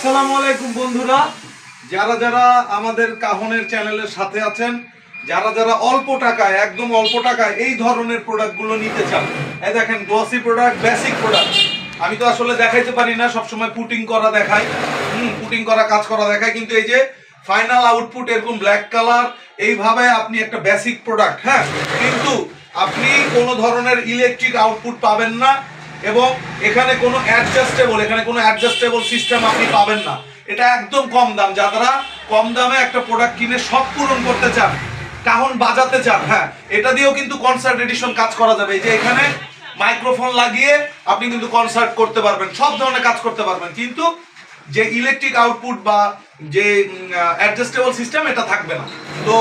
আসসালামু আলাইকুম বন্ধুরা। যারা যারা আমাদের কাহনের চ্যানেলের সাথে আছেন, যারা যারা অল্প টাকায়, একদম অল্প টাকায় এই ধরনের প্রোডাক্টগুলো নিতে চান, এই দেখেন গ্লসি প্রোডাক্ট বেসিক প্রোডাক্ট আমি তো আসলে দেখাইতে পারি না, সবসময় পুটিং করা দেখাই। হুম পুটিং করা, কাজ করা দেখাই। কিন্তু এই যে ফাইনাল আউটপুট এরকম ব্ল্যাক কালার এইভাবে আপনি একটা বেসিক প্রোডাক্ট হ্যাঁ? কিন্তু আপনি কোনো ধরনের ইলেকট্রিক আউটপুট পাবেন না। এবং এখানে কোনো অ্যাডজাস্টেবল এখানে কোনো অ্যাডজাস্টেবল সিস্টেম আপনি পাবেন না। এটা একদম কম দাম। যারা কম দামে একটা প্রোডাক্ট কিনে সব পূরণ করতে চান, কাহন বাজাতে চান হ্যাঁ এটা দিয়েও কিন্তু কনসার্ট এডিশন কাজ করা যাবে। এই যে এখানে মাইক্রোফোন লাগিয়ে আপনি কিন্তু কনসার্ট করতে পারবেন, সব ধরনের কাজ করতে পারবেন। কিন্তু যে ইলেকট্রিক আউটপুট বা যে অ্যাডজাস্টেবল সিস্টেম এটা থাকবে না। তো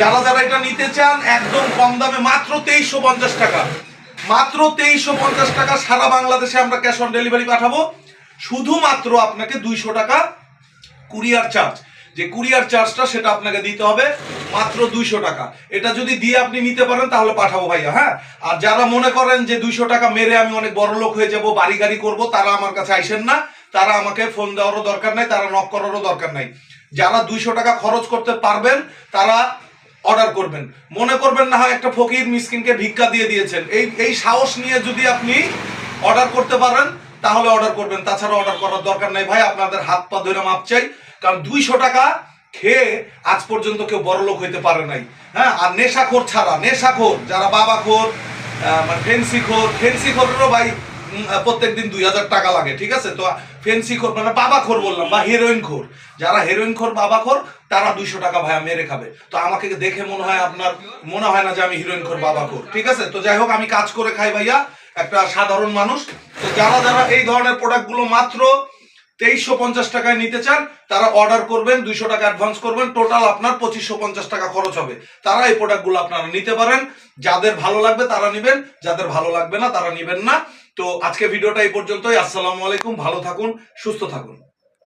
যারা যারা এটা নিতে চান, একদম কম দামে মাত্র তেইশশো পঞ্চাশ টাকা। মাত্র তেইশশো পঞ্চাশ টাকা সারা বাংলাদেশে আমরা ক্যাশ অন ডেলিভারি পাঠাবো। শুধুমাত্র আপনাকে দুইশো টাকা কুরিয়ার চার্জ যে কুরিয়ার চার্জটা সেটা আপনাকে দিতে হবে মাত্র দুইশো টাকা। এটা যদি দিয়ে আপনি নিতে পারেন তাহলে পাঠাবো ভাইয়া হ্যাঁ? আর যারা মনে করেন যে দুইশো টাকা মেরে আমি অনেক বড় লোক হয়ে যাব, বাড়ি গাড়ি করব, তারা আমার কাছে আইসেন না। তারা আমাকে ফোন দেওয়ারও দরকার নাই, তারা নক করারও দরকার নাই। যারা দুইশো টাকা খরচ করতে পারবেন, তারা অর্ডার করবেন। মনে করবেন না হয় একটা ফকির মিসকিনকে ভিক্ষা দিয়ে দিয়েছেন। এই এই সাহস নিয়ে যদি আপনি অর্ডার করতে পারেন, তাহলে অর্ডার করবেন। তাছাড়া অর্ডার করার দরকার নাই ভাই, আপনাদের হাত পা ধরে মাপ চাই। কারণ দুইশো টাকা খেয়ে আজ পর্যন্ত কেউ বড়লোক হইতে পারে নাই। হ্যাঁ আর নেশাখোর ছাড়া, নেশাখোর, যারা বাবাখোর মানে ফেন্সি খোর ফেন্সি খোরেরও ভাই প্রত্যেক দিন দুই হাজার টাকা লাগে, ঠিক আছে? তো ফেন্সি খোর মানে বাবা খোর বললাম, বা হিরোইন খোর। যারা হিরোইন খোর, বাবা খোর, তারা দুইশো টাকা ভাইয়া মেরে খাবে। তো আমাকে দেখে মনে হয় আপনার, মনে হয় না যে আমি হিরোইন খোর, বাবা খোর, ঠিক আছে? তো যাই হোক, আমি কাজ করে খাই ভাইয়া, একটা সাধারণ মানুষ। তো যারা যারা এই ধরনের প্রোডাক্টগুলো মাত্র তেইশশো পঞ্চাশ টাকায় নিতে চান, তারা অর্ডার করবেন, দুইশো টাকা অ্যাডভান্স করবেন টোটাল আপনার পঁচিশশো পঞ্চাশ টাকা খরচ হবে। তারা এই প্রোডাক্টগুলো আপনারা নিতে পারেন। যাদের ভালো লাগবে তারা নেবেন, যাদের ভালো লাগবে না তারা নেবেন না। তো আজকে ভিডিওটা এই পর্যন্তই। আসসালামু আলাইকুম, ভালো থাকুন, সুস্থ থাকুন।